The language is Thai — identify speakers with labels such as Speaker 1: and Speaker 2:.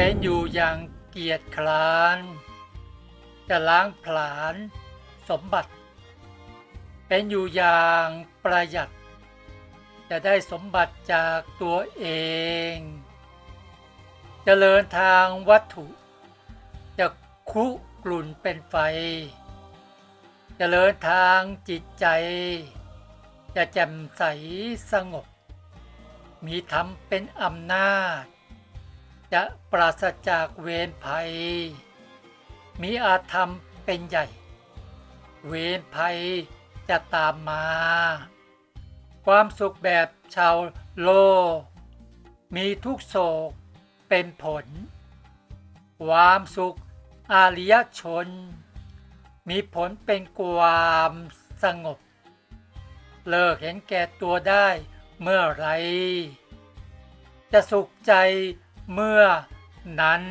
Speaker 1: เป็นอยู่อย่างเกียจคร้าน จะล้างผลาญสมบัติ เป็นอยู่อย่างประหยัด จะได้สมบัติจากตัวเอง เจริญทางวัตถุ จะคุกรุ่นเป็นไฟ เจริญทางจิตใจ จะแจ่มใสสงบ มีธรรมเป็นอำนาจ จะปราศจากเวรภัย มีอาธรรมเป็นใหญ่ เวรภัยจะตามมา ความสุขแบบชาวโลก มีทุกโศกเป็นผล ความสุขอาริยชน มีผลเป็นความสงบ เลิกเห็นแก่ตัวได้เมื่อไร จะสุขใจ เมื่อนั้น